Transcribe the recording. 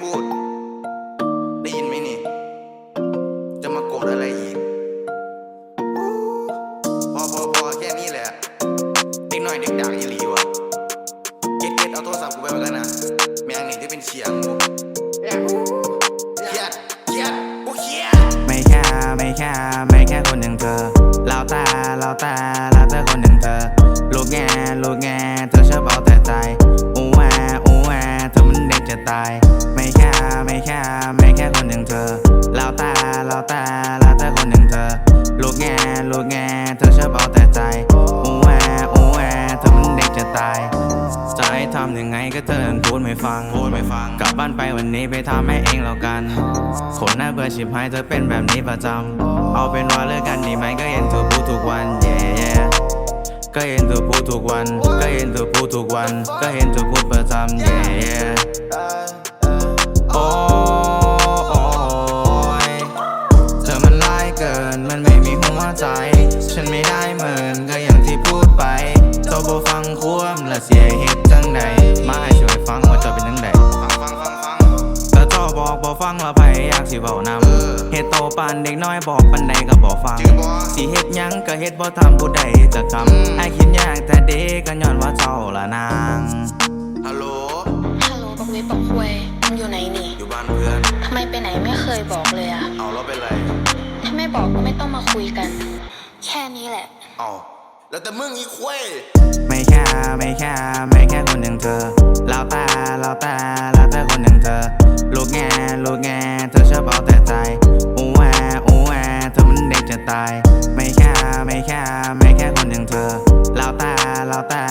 พูด ได้ยินไหมนี่ จะมาโกรธอะไรอีกพอพอพอแค่นี้แหละ เด็กน้อยเด็กด่างยี่หลีวะเก็ตเก็ตเอาโทรศัพท์กูไปไว้กันนะแม่งนี่ที่เป็นเชียงกูไม่แค่ไม่แค่ไม่แค่คนหนึ่งเธอเราตาเราตาเราเธอคนหนึ่งเธอลูกแง่ลูกแง่เธอชอบเอาแต่ใจอู้ว่าอู้ว่เธอมันเด็กจะตายำยังไงก็เธอนั้นพูดไม่ฟังพูดไม่ฟัง กลับบ้านไปวันนี้ไปทำให้เองแล้วกัน คนหน้าเบื่อชิบหายเธอเป็นแบบนี้ประจำ เอาเป็นว่าเลิกกันดีไหมก็เห็นเธอพูดทุกวัน yeah yeah ก็เห็นเธอพูดทุกวัน ก็เห็นเธอพูดทุกวัน ก็เห็นเธอพูดประจำ yeah yeah โอ้ยเธอมันร้ายเกิน มันไม่มีหัวใจ ฉันไม่ได้เหมือนก็อย่างที่พูดไปเจ้าบ่ฟังควมและเสียเหตุจังใด มาให้ช่วยฟังว่าเจ้าเป็นจังใดฟังฟังฟังฟังแต่เจ้าบอกบ่ฟังและไผอยากสิเว้านำเฮ็ดโตปานเด็กน้อยบอกปันใดก็บ่ฟังจริงบ่สิเฮ็ดหยังก็เฮ็ดบ่ทำผู้ใดจะกำไอ้คิดยากแต่เด็กก็ย้อนว่าเจ้าละนางฮัลโหลฮัลโหลบักเว็บบักควยมึงอยู่ไหนนี่อยู่บ้านเพื่อนทำไมไปไหนไม่เคยบอกเลยอะเอาแล้วเป็นไรถ้าไม่บอกก็ไม่ต้องมาคุยกัน แค่นี้แหละเอาแล้วแต่มึงอีกเว้ยไม่แค่ไม่แค่ ธอลูกแงลูกแงเธอชอบเอาแต่ใจอู้แออู้แอเธอมันเด็กจะตาย ไม่แค่ไม่แค่ไม่แค่คนอย่างเธอเราตาเราตา